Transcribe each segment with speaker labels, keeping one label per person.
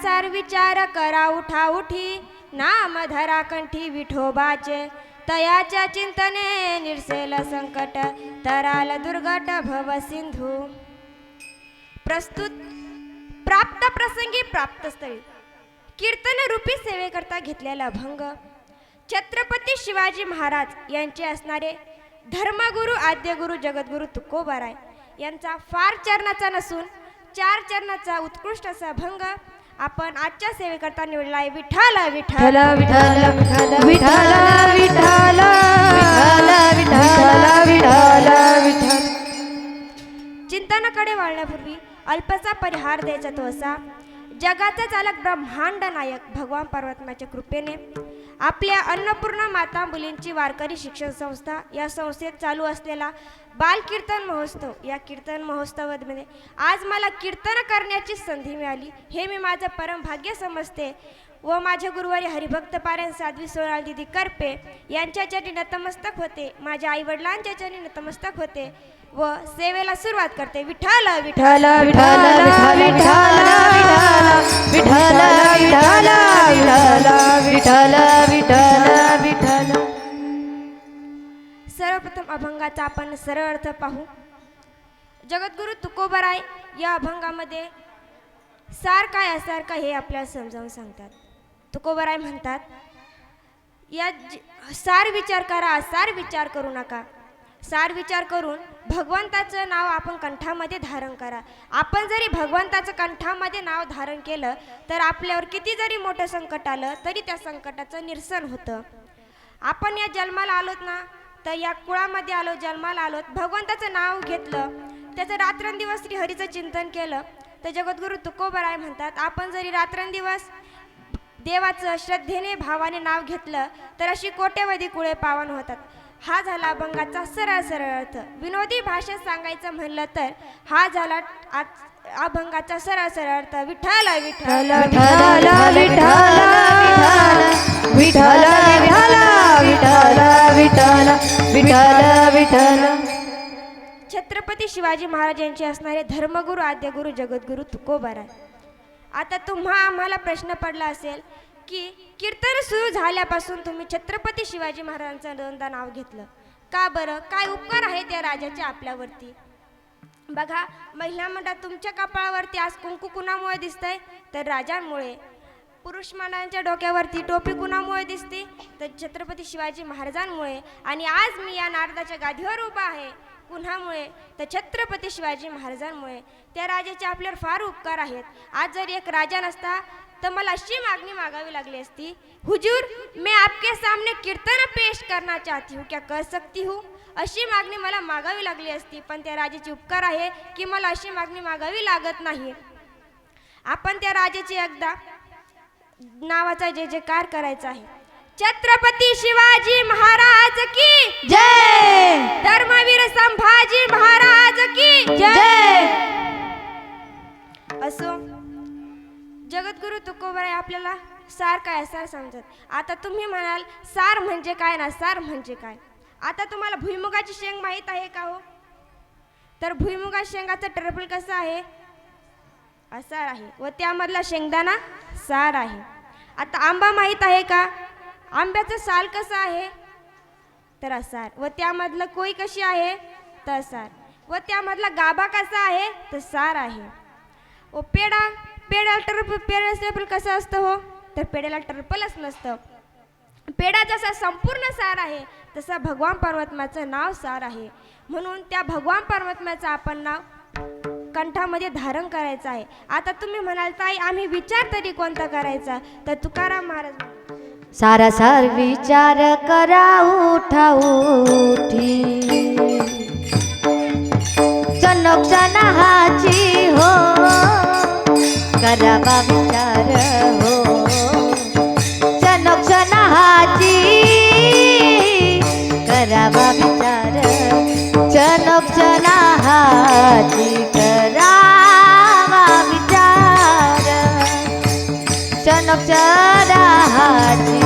Speaker 1: संसार विचार करा उठा उठी. नाम धरा कंठी विठोबाचे तयाच्या चिंतने निरसेल संकट. तराल दुर्गट भव सिंधू. प्रस्तुत प्राप्त प्रसंगी प्राप्त स्थळी. कीर्तन रूपी सेवेकरता घेतलेला भंग. छत्रपती शिवाजी महाराज यांचे असणारे धर्मगुरू आद्यगुरू जगद्गुरू तुकोबाराय यांचा फार चरणाचा नसून चार चरणाचा उत्कृष्ट असा भंग. आपण आजच्या सेवेकरता निवडला आहे विठाल विठाल
Speaker 2: विठ्ठल विठ्ठल विठ्ठल विठ्ठल विठ्ठल. विठ्ठल विठ्ठल
Speaker 1: चिंतनाकडे वळण्यापूर्वी अल्पसा परिहार द्यायचा तो असा. जगाचा चालक ब्रह्मांड नायक भगवान परमात्म्याच्या कृपेने. आपल्या अन्नपूर्णा माता मुलींची वारकरी शिक्षण संस्था या संस्थेत चालू असलेला बाल कीर्तन महोत्सव या कीर्तन महोत्सवामध्ये आज मला कीर्तन करण्याची संधी मिळाली. हे मी माझं परम भाग्य समजते व माझे गुरुवारी हरिभक्त पारायण साध्वी सोनाल दिदी करपे यांच्या चरणी नतमस्तक होते. माझ्या आईवडिलांच्या चरणी नतमस्तक होते. व सेवेला सुरुवात करते विठ्ठल विठ्ठल
Speaker 2: विठ्ठल विठ्ठल विठ्ठल विठ्ठल विठ्ठल विठ्ठल विठ्ठल
Speaker 1: सर्वप्रथम अभंगाचा आपण सरळ अर्थ पाहू जगद्गुरु तुकोबराय या अभंगामध्ये सार काय असार का हे आपल्याला समजावून सांगतात तुकोबराय म्हणतात या सार विचार करा सार विचार करू नका सार विचार करून भगवंताचं नाव आपण कंठामध्ये धारण करा. आपण जरी भगवंताचं कंठामध्ये नाव धारण केलं तर आपल्यावर किती जरी मोठं संकट आलं तरी त्या संकटाचं निरसन होतं. आपण या जन्माला आलोत ना तर या कुळामध्ये आलो जन्माला आलोत भगवंताचं नाव घेतलं त्याचं रात्रंदिवस श्रीहरीचं चिंतन केलं तर जगद्गुरू तुकोबराय म्हणतात आपण जरी रात्रंदिवस देवाचं श्रद्धेने भावाने नाव घेतलं तर अशी कोट्यवधी कुळे पावन होतात. हा झाला अभंगाचा सरळ सरळ अर्थ. विनोदी भाषेत सांगायचं म्हणलं तर हा झाला आज अभंगाचा सरळ सरळ अर्थ. विठ्ठल विठ्ठल
Speaker 2: विठ्ठल विठ्ठल विठ्ठल विठ्ठल विठ्ठल विठ्ठल विठ्ठल.
Speaker 1: छत्रपती शिवाजी महाराज यांचे असणारे धर्मगुरू आद्यगुरू जगद्गुरू तुकोबाराय. आता तुम्हा आम्हाला प्रश्न पडला असेल की कीर्तन सुरू झाल्यापासून तुम्ही छत्रपती शिवाजी महाराजांचं दोनदा नाव घेतलं. का बरं? काय उपकार आहे त्या राजाचे आपल्यावरती? बघा महिला मंडळ तुमच्या कपाळावरती आज कुंकू कुणामुळे दिसतंय? तर राजांमुळे. पुरुष मंडळांच्या डोक्यावरती टोपी कुणामुळे दिसते? तर छत्रपती शिवाजी महाराजांमुळे. आणि आज मी या नारदाच्या गादीवर उभा आहे. कुणामुळे? तर छत्रपती शिवाजी महाराजांमुळे. त्या राजाचे आपल्यावर फार उपकार आहेत. आज जर एक राजा नसता तर मला अशी मागणी मागावी लागली असती हुजूर मैं आपके सामने कीर्तन पेश करना चाहती हूँ क्या कर सकती हूँ? अशी मागणी मला मागावी लागली असती पण त्या राजाचे उपकार आहे की मला अशी मागणी मागावी लागत नाही. आपण त्या राजाची एकदा नावाचा जय जयकार करायचा आहे. छत्रपती शिवाजी महाराज की
Speaker 2: जय!
Speaker 1: धर्मवीर संभाजी महाराज की
Speaker 2: जय!
Speaker 1: असो जगद्गुरु तुकोबराय आपल्याला सार काय सार समजत. आता तुम्ही म्हणाल सार म्हणजे काय ना सार म्हणजे काय? आता तुम्हाला भुईमुगाची शेंग माहीत आहे का हो? तर भुईमुगा शेंगाचं टरबल कसं आहे? असार आहे. व त्यामधला शेंगदाणा सार आहे. आता आंबा माहीत आहे का? आंब्याचं साल कसं आहे? तर असार. व त्यामधलं कोई कशी आहे? तर सार व त्यामधला गाभा कसा आहे? तर सार आहे. ओ पेडा पेड्याला टर्प पेड्याला टर्पल कसं असतं हो? तर पेड्याला टर्पलच नसतं. पेढा जसा संपूर्ण सार आहे तसा भगवान परमात्म्याचं नाव सार आहे. म्हणून त्या भगवान परमात्म्याचं आपण नाव कंठामध्ये धारण करायचं आहे. आता तुम्ही म्हणाल ताई आम्ही विचार तरी कोणता करायचा? तर तुकाराम महाराज
Speaker 2: सारा सार विचार करा उठा उठी. चनक हो। करावा विचार हो। क्षण हाची करावा विचार। क्षण हाची करावा विचार। क्षण
Speaker 1: हाची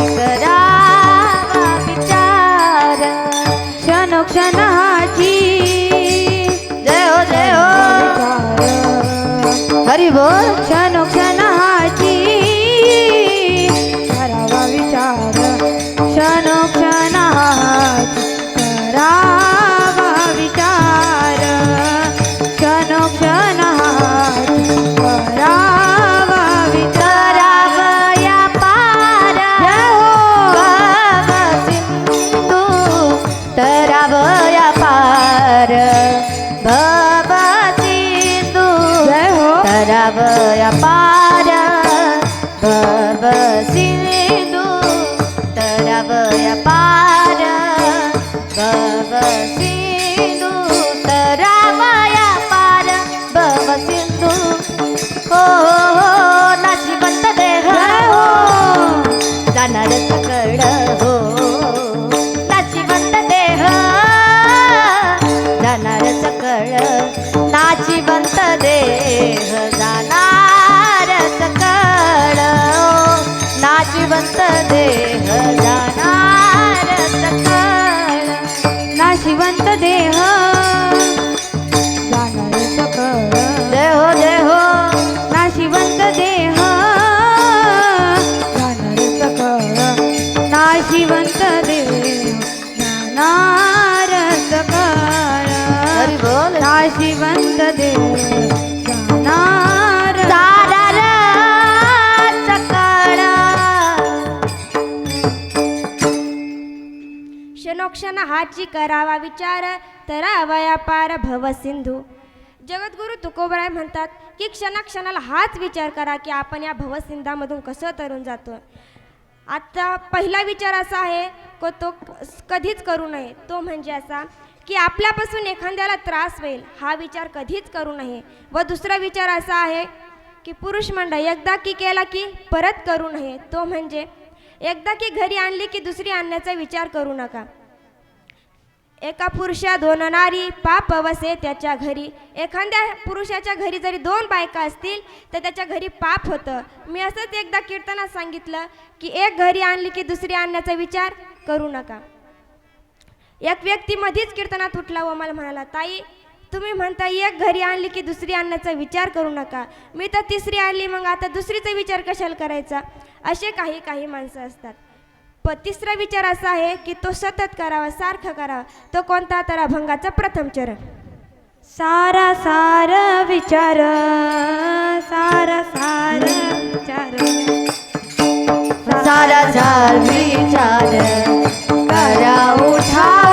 Speaker 1: हाची करावा विचार तरावया पार भव सिंधू. जगद्गुरु तुकोबराय म्हणतात की क्षणाक्षणाला हाच विचार करा की आपण या भवसिंधामधून कसं तरून जातो आता पहिला विचार असा आहे को तो कधीच करू नये. तो म्हणजे असा की आपल्यापासून एखाद्याला त्रास होईल हा विचार कधीच करू नये. व दुसरा विचार असा आहे की पुरुष मंडळ एकदा की केला की परत करू नये. तो म्हणजे एकदा की घरी आणली की दुसरी आणण्याचा विचार करू नका. एका पुरुषा दोन नारी पाप वसे त्याच्या घरी. एखाद्या पुरुषाच्या घरी जरी दोन बायका असतील तर त्याच्या घरी पाप होतं. मी असंच एकदा कीर्तनात सांगितलं की एक घरी आणली की दुसरी आणण्याचा विचार करू नका. एक व्यक्ती मधीच कीर्तनात उठला व मला म्हणाला ताई तुम्ही म्हणता एक घरी आणली की दुसरी आणण्याचा विचार करू नका. मी तर तिसरी आणली मग आता दुसरीचा विचार कशाला करायचा? असे काही काही माणसं असतात. प तिसरा विचार असा आहे की तो सतत करावा सारखा करावा. तो कोणता? तर अभंगाचा प्रथम चरण.
Speaker 3: सारा सार विचार सारा सार विचार.
Speaker 2: सारा
Speaker 3: सार विचार करा उठा.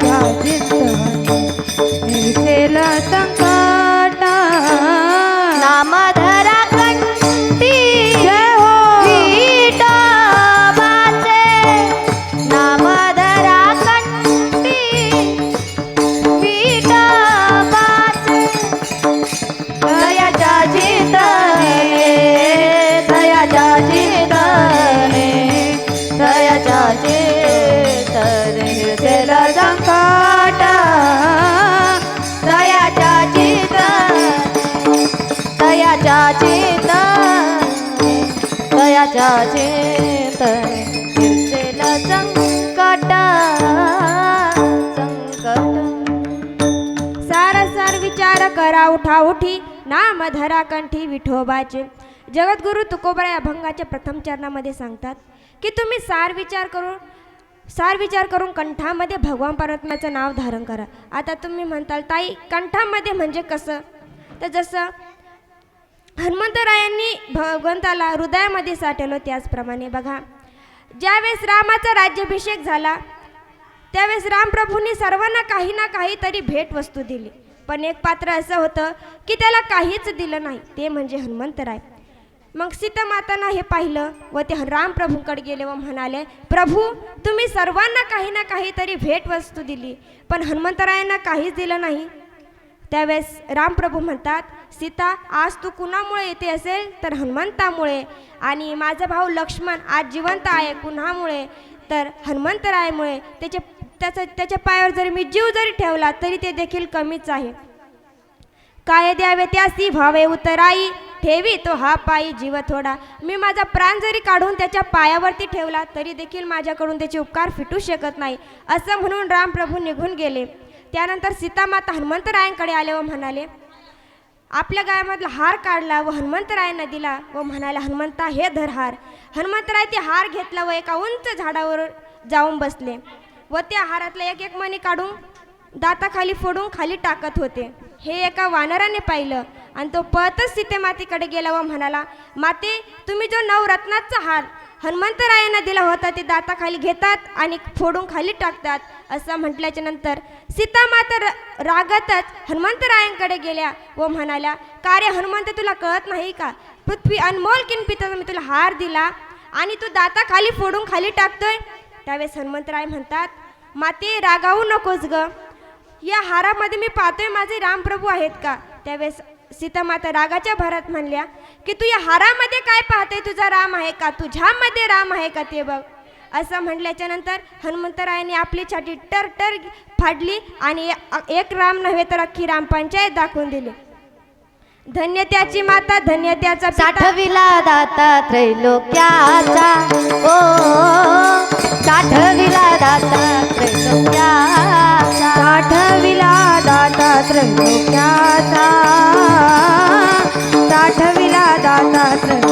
Speaker 3: तयाच्या चिंतने
Speaker 1: उठा उठी नाम धरा कंठी विठोबाचे. जगद्गुरु तुकोबरा या अभंगाच्या प्रथम चरणामध्ये सांगतात की तुम्ही सार विचार करून सार विचार करून कंठामध्ये भगवान परमात्म्याचं नाव धारण करा. आता तुम्ही म्हणताल ताई कंठामध्ये म्हणजे कसं? तर जसं हनुमंतरायांनी भगवंताला हृदयामध्ये साठवलं त्याचप्रमाणे बघा. ज्यावेळेस रामाचा राज्याभिषेक झाला त्यावेळेस रामप्रभूंनी सर्वांना काही ना काहीतरी भेटवस्तू दिली. पण एक पात्र असं होतं की त्याला काहीच दिलं नाही. ते म्हणजे हनुमंतराय. मग सीता मातानं हे पाहिलं व ते रामप्रभूंकडे गेले व म्हणाले प्रभू तुम्ही सर्वांना काही ना काहीतरी भेटवस्तू दिली पण हनुमंतरायांना काहीच दिलं नाही. त्यावेळेस रामप्रभू म्हणतात सीता आज तू कुणामुळे येते असेल तर हनुमंतामुळे आणि माझा भाऊ लक्ष्मण आज जिवंत आहे कुणामुळे तर हनुमंतरायामुळे. त्याचे त्याचा त्याच्या पायावर जरी मी जीव जरी ठेवला तरी ते देखील कमीच आहे. काय द्यावे त्यासी? भावे उतराई. ठेवी तो हा पायी जीव थोडा. मी माझा प्राण जरी काढून त्याच्या पायावरती ठेवला तरी देखील माझ्याकडून त्याचे उपकार फिटू शकत नाही. असं म्हणून रामप्रभू निघून गेले. त्यानंतर सीतामाता हनुमंतरायांकडे आले व म्हणाले आपल्या गायामधला हार काढला व हनुमंतरायांना दिला व म्हणाला हनुमंता हे धर हार. हनुमंतराय ते हार घेतला व एका उंच झाडावर जाऊन बसले. व त्या आहारातला एक एक मणी काढून दाताखाली फोडून खाली टाकत होते. हे एका वानराने पाहिलं आणि तो पळतच सीतेमातेकडे गेला व म्हणाला माते तुम्ही जो नवरत्नाचा हार हनुमंतरायांना दिला होता ते दाताखाली घेतात आणि फोडून खाली टाकतात. असं म्हटल्याच्या नंतर सीता माता रागातच हनुमंतरायांकडे गेल्या व म्हणाल्या का रे हनुमंत तुला कळत नाही का? पृथ्वी अनमोल किनपिताचा मी तुला हार दिला आणि तू दाताखाली फोडून खाली टाकतोय? त्यावेळेस हनुमंतराय म्हणतात माते रागावू नकोस ग. या हारामध्ये मी पाहतोय माझे रामप्रभू आहेत का? त्यावेळेस सीतामाता रागाच्या भरात म्हणल्या की तू या हारामध्ये काय पाहते तुझा राम आहे का? तुझ्यामध्ये राम आहे का ते बघ. असं म्हटल्याच्या नंतर हनुमंतरायाने आपली छाती टर टर फाडली आणि एक राम नव्हे तर अख्खी रामपंचायत दाखवून दिली. धन्य त्याची माता धन्य त्याचा
Speaker 2: साठविला दाता त्रैलोक्याचा. ओ. साठविला दाता त्रैलोक्याचा.
Speaker 3: साठविला दाता त्रैलोक्याचा. साठविला दाता
Speaker 2: धन्य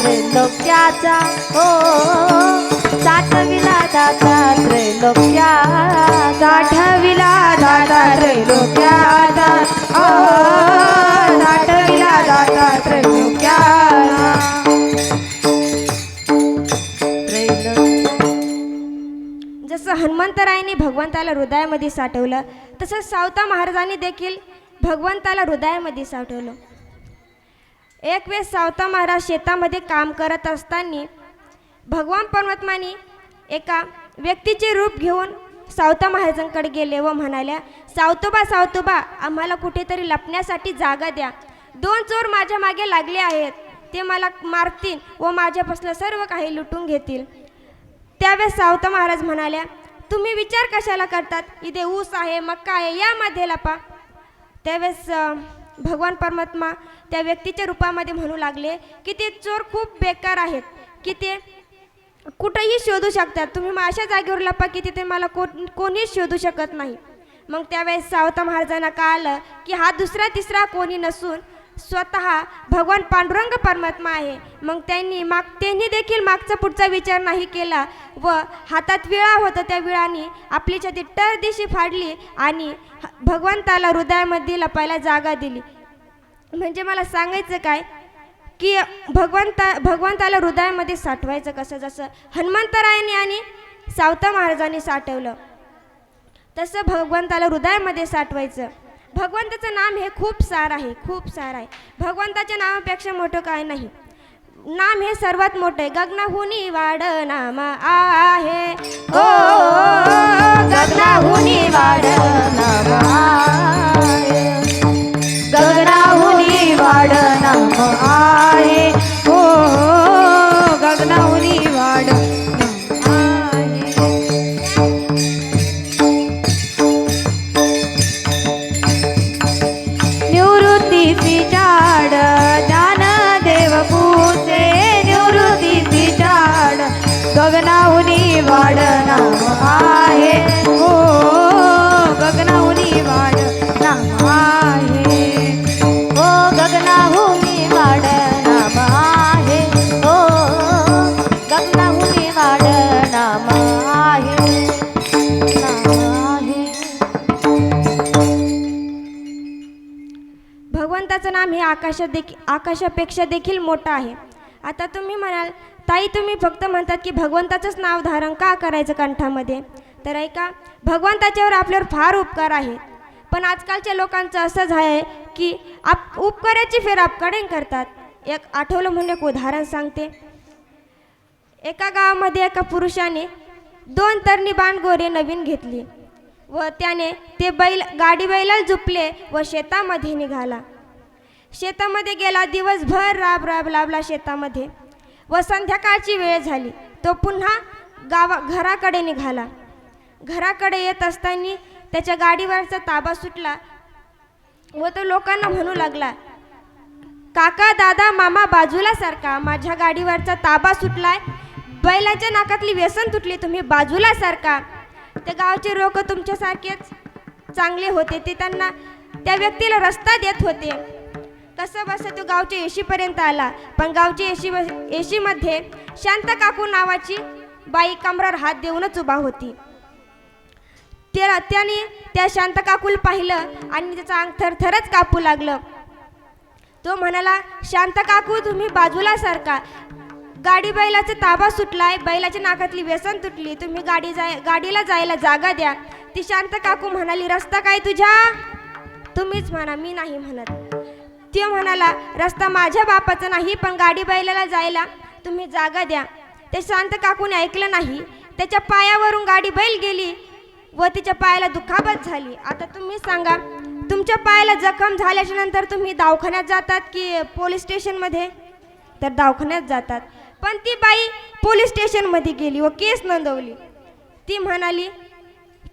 Speaker 2: त्रैलोक्याचा हो साठविला दादा त्रैलोक्या
Speaker 3: साठविला दादा त्रैलोक्याचा ओ हो, साठविला दादा त्रैलोक्या
Speaker 1: जसं हनुमंतरायांनी भगवंताला हृदयामध्ये साठवलं तसं सावता महाराजांनी देखील भगवंताला हृदयामध्ये साठवलं. एक वेळेस सावता महाराज शेतामध्ये काम करत असताना भगवान परमात्माने एका व्यक्तीचे रूप घेऊन सावता महाराजांकडे गेले व म्हणाल्या सावतोबा सावतोबा आम्हाला कुठेतरी लपण्यासाठी जागा द्या. दोन चोर माझ्या मागे लागले आहेत. ते मला मारतील व माझ्यापासून सर्व काही लुटून घेतील. त्यावेळेस सावता महाराज म्हणाल्या तुम्ही विचार कशाला करतात? इथे ऊस आहे मक्का आहे यामध्ये लपा. त्यावेळेस भगवान परमात्मा त्या व्यक्तीच्या रूपामध्ये म्हणू लागले की ते चोर खूप बेकार आहेत की ते कुठंही शोधू शकतात. तुम्ही मग अशा जागेवर लपा की तिथे मला कोण कोणीच शोधू शकत नाही. मग त्यावेळेस सावता महाराजांना कळालं की हा दुसरा तिसरा कोणी नसून स्वतः भगवान पांडुरंग परमात्मा आहे. मग त्यांनी माग त्यांनी देखील मागचा पुढचा विचार नाही केला व हातात विळा होता त्या विळाने आपली छाती टर दिशी फाडली आणि ह- भगवंताला हृदयामध्ये लपायला जागा दिली. म्हणजे मला सांगायचं काय की भगवंता भगवंताला हृदयामध्ये साठवायचं कसं? जसं हनुमंतरायांनी आणि सावता महाराजांनी साठवलं तसं भगवंताला हृदयामध्ये साठवायचं. भगवंताचं नाम हे खूप सार आहे खूप सार आहे. भगवंताच्या नामापेक्षा मोठं काय नाही. नाम हे सर्वात मोठं आहे. गगनाहुनी वाड नाम आहे ओ गगनाहुनी वाड आकाशापेक्षा देखील मोठं आहे. आता तुम्ही म्हणाल ताई तुम्ही फक्त म्हणतात की भगवंताचंच नाव धारण का करायचं कंठामध्ये? तर ऐका भगवंताच्यावर आपल्यावर फार उपकार आहेत. पण आजकालच्या लोकांचं असंच आहे की आप उपकाराची फेर आपकडे करतात. एक आठवलं म्हणून एक उदाहरण सांगते. एका गावामध्ये एका पुरुषाने दोन तरणी बाणगोरे नवीन घेतली व त्याने ते बैल गाडी बैलाला झुपले व शेतामध्ये निघाला. शेतामध्ये गेला दिवसभर राब राब लाभला शेतामध्ये. व संध्याकाळची वेळ झाली. तो पुन्हा गावा घराकडे निघाला. घराकडे येत असताना त्याच्या गाडीवरचा ताबा सुटला व तो लोकांना म्हणू लागला काका दादा मामा बाजूला सारखा माझ्या गाडीवरचा ताबा सुटलाय. बैलाच्या नाकातली व्यसन तुटली तुम्ही बाजूला सारखा. ते गावचे लोक तुमच्यासारखेच चांगले होते. ते त्यांना त्या व्यक्तीला रस्ता देत होते. कसं बसं तो गावच्या येशीपर्यंत आला? पण गावच्या येशी येशीमध्ये शांत काकू नावाची बाई कमरावर हात देऊनच उभा होती. त्या त्याने त्या शांत काकूला पाहिलं आणि त्याचं अंग थरथरच कापू लागलं. तो म्हणाला शांत काकू तुम्ही बाजूला सारखा गाडी बैलाचा ताबा सुटलाय बैलाच्या नाकातली व्यसन तुटली. तुम्ही गाडी जाय गाडीला जायला जागा द्या. ती शांत काकू म्हणाली रस्ता काय तुझ्या? तुम्हीच म्हणा मी नाही म्हणत. त्यो म्हणाला रस्ता माझ्या बापाचा नाही पण गाडी बैलाला जायला तुम्ही जागा द्या. ते शांत काकूने ऐकलं नाही. त्याच्या पायावरून गाडी बैल गेली व तिच्या पायाला दुखापत झाली. आता तुम्ही सांगा तुमच्या पायाला जखम झाल्याच्यानंतर तुम्ही दवाखान्यात जातात की पोलीस स्टेशनमध्ये? तर दवाखान्यात जातात. पण ती बाई पोलीस स्टेशनमध्ये गेली व केस नोंदवली. ती म्हणाली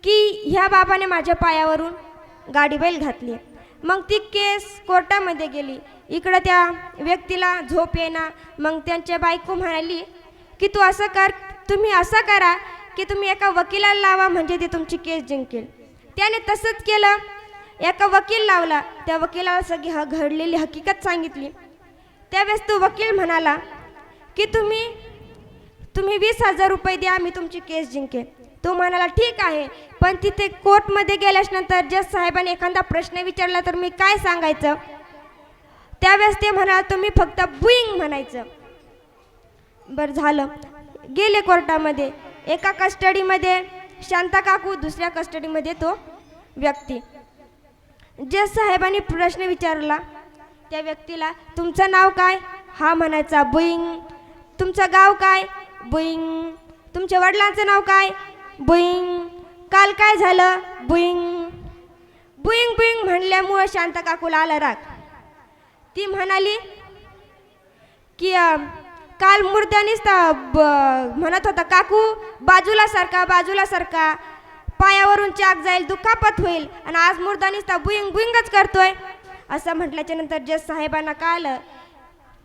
Speaker 1: की ह्या बाबाने माझ्या पायावरून गाडी बैल घातली. मग ती केस कोर्टामध्ये गेली. इकडं त्या व्यक्तीला झोप येणार मग त्यांच्या बायको म्हणाली की तू असं कर तुम्ही असं करा की तुम्ही एका वकिलाला लावा म्हणजे ते तुमची केस जिंकेल. त्याने तसंच केलं. एका वकील लावला. त्या वकिलाला सगळी ह घडलेली हकीकत सांगितली. त्यावेळेस तो वकील म्हणाला की तुम्ही तुम्ही वीस हजार रुपये द्या मी तुमची केस जिंकेल. तो म्हणाला ठीक आहे. पण तिथे कोर्टमध्ये गेल्याच्यानंतर जज साहेबांनी एखादा प्रश्न विचारला तर मी काय सांगायचं? त्यावेळेस ते म्हणाल तुम्ही फक्त बुईंग म्हणायचं. बरं झालं. गेले कोर्टामध्ये. एका कस्टडीमध्ये शांता काकू दुसऱ्या कस्टडीमध्ये तो व्यक्ती. जज साहेबांनी प्रश्न विचारला त्या व्यक्तीला तुमचं नाव काय? हा म्हणायचा बुईंग. तुमचं गाव काय? बुईंग. तुमच्या वडिलांचं नाव काय? बुईंग. काल काय झालं? बुईंग. बुईंग बुईंग म्हणल्यामुळं शांत काकूला आला राग. ती म्हणाली की काल मुर्द्यानीच तर ब- म्हणत होता काकू बाजूला सारखा बाजूला सारखा पायावरून चाक जाईल दुखापत होईल. आणि आज मुर्दानीच तर बुईंग बुईंगच करतोय. असं म्हटल्याच्या नंतर जज साहेबांना कळलं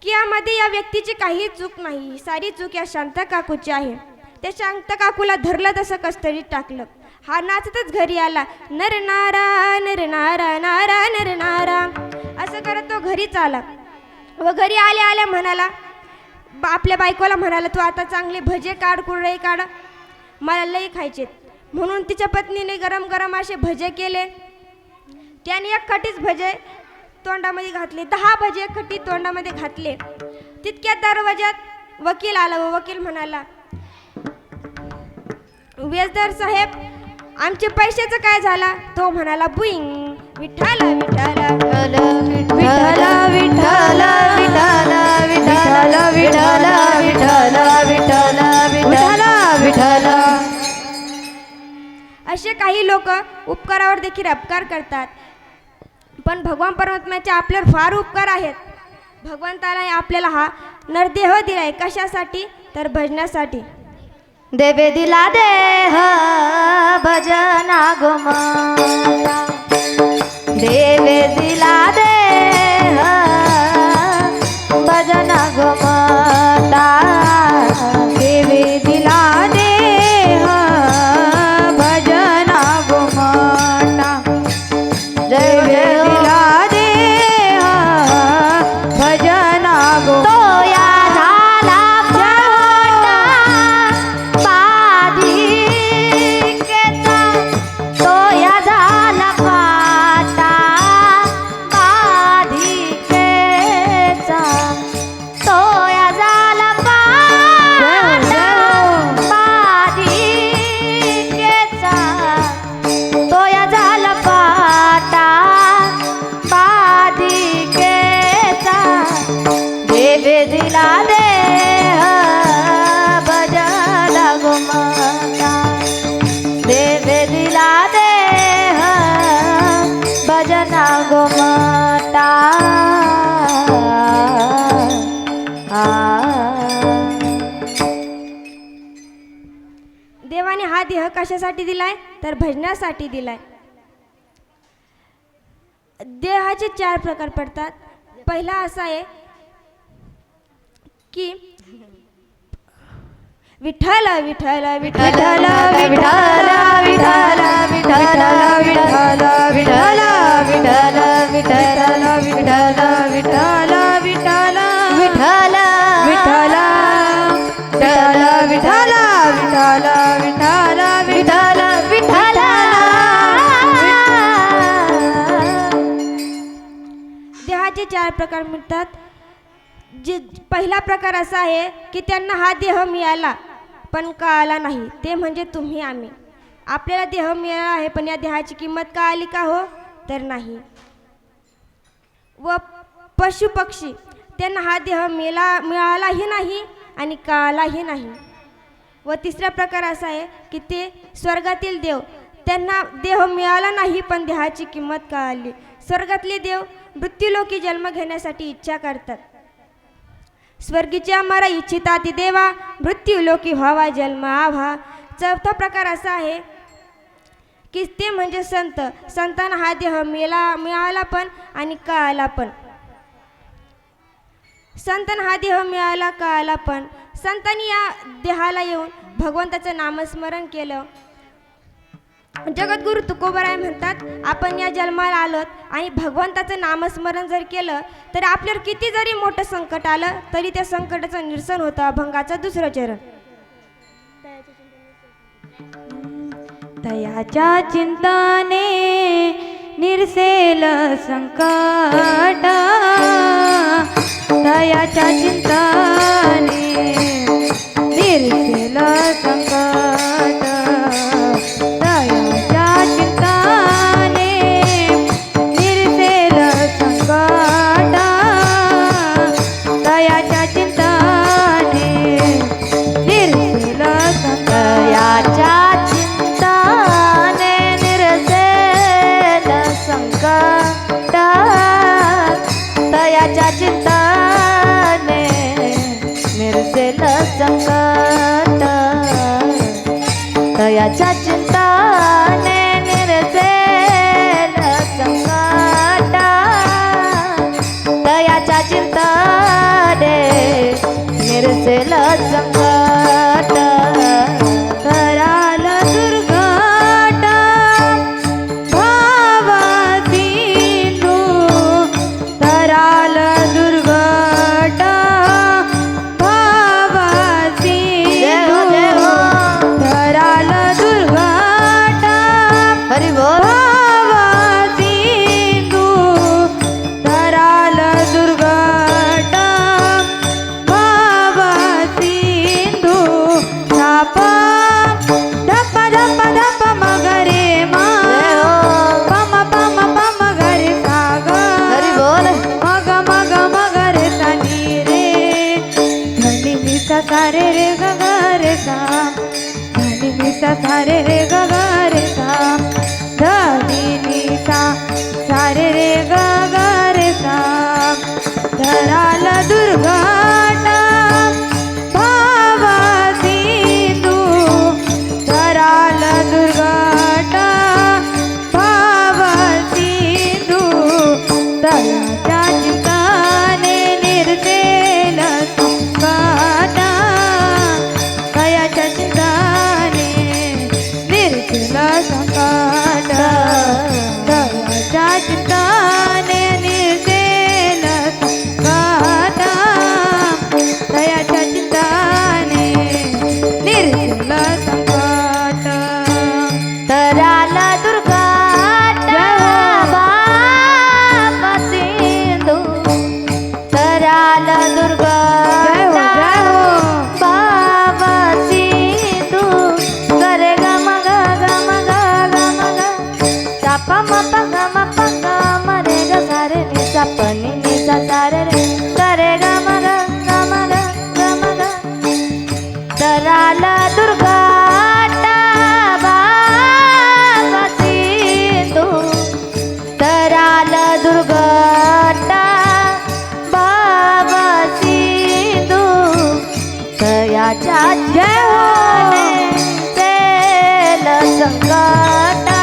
Speaker 1: की यामध्ये या व्यक्तीची काही चूक नाही. सारी चूक या शांत काकूची आहे. त्या शांत काकूला धरलं तसं कस्तरीत टाकलं. हा नाचतच घरी आला. नर नारा नर नारा नारा नर नारा. असं करत तो घरीच आला. व घरी आल्या आल्या म्हणाला बा आपल्या बायकोला म्हणाला तू आता चांगले भजे काढ कुरडई काढ. मला लई खायचे म्हणून तिच्या पत्नीने गरम गरम असे भजे केले. त्याने एक खटीच भजे तोंडामध्ये घातले. दहा भजे खटी तोंडामध्ये घातले. तितक्या दरवाज्यात वकील आला व वकील म्हणाला वेजदार साहेब आमचे पैशाचं काय झाला तो म्हणाला बुईंग विठाला विठाला
Speaker 2: विठ्ठल विठ्ठल विठ्ठल विठ्ठल विठ्ठल विठ्ठल विठ्ठल विठ्ठल विठ्ठल
Speaker 1: असे काही लोक उपकारावर देखील अपकार करतात पण भगवान परमात्म्याचे आपल्यावर फार उपकार आहेत भगवंताला आपल्याला हा नरदेह दिलाय कशासाठी तर भजनासाठी
Speaker 2: देवे दिला देह भजना गुमा
Speaker 1: कशासाठी दिलाय तर भजनासाठी दिलाय देहाचे चार प्रकार पडतात पहिला असा आहे की विठ्ठल विठ्ठल विठ्ठल
Speaker 2: विठ्ठल विठ्ठल विठ्ठल विठ्ठल विठ्ठल विठ्ठल विठ्ठल विठ्ठल विठ्ठल
Speaker 1: देहाचे चार प्रकार मिळतात जे पहिला प्रकार असा आहे की त्यांना हा देह मिळाला पण कळाला नाही? ते म्हणजे तुम्ही आम्ही. आपल्याला देह मिळाला आहे पण या देहाची किंमत कळाली का हो? तर नाही. व पशु पक्षी त्यांना हा देह मिळा मिळालाही नाही आणि कळालाही नाही. व तिसरा प्रकार असा आहे की ते स्वर्गातील देव त्यांना देह मिळाला नाही पण देहाची किंमत कळाली स्वर्गातले देव मृत्यूलोकी जन्म घेण्यासाठी इच्छा करतात. स्वर्गीच्या आम्हाला इच्छिता ती देवा मृत्यूलोकी व्हावा जन्म आव्हा. चौथा प्रकार असा आहे की ते म्हणजे संत. संतांना हा देह मिळा मिळाला पण आणि कळाला पण. संतन हा देह मिळाला कळाला पण. संतांनी या देहाला येऊन भगवंताचं नामस्मरण केलं. जगद्गुरु तुकोबराय म्हणतात आपण या जन्माला आलोत आणि भगवंताचं नामस्मरण जर केलं तर आपल्यावर किती जरी मोठं संकट आलं तरी त्या संकटाचं निरसन होतं अभंगाचं दुसरं चरण.
Speaker 3: तयाच्या चिंताने निरसेल संकट. तयाच्या चिंताने निरसेल संकट. Kau माझ्या जेल संकटा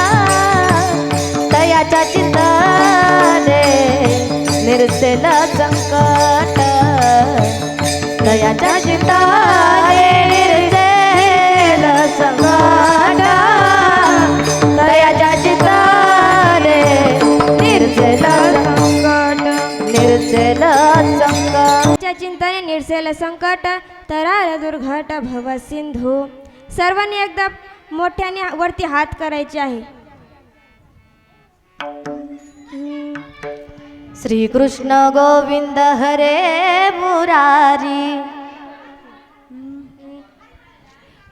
Speaker 3: तयाच्या चिंताने निर्सेल संकट.
Speaker 2: तयाच्या चिंताने चिंताने निरसेल संकट
Speaker 1: तरार दुर्घट भव सिंधू. सर्वांनी एकदा मोठ्याने वरती हात करायचे आहे.
Speaker 2: श्रीकृष्ण गोविंद हरे मुरारी.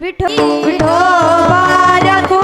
Speaker 1: विठो
Speaker 3: रघु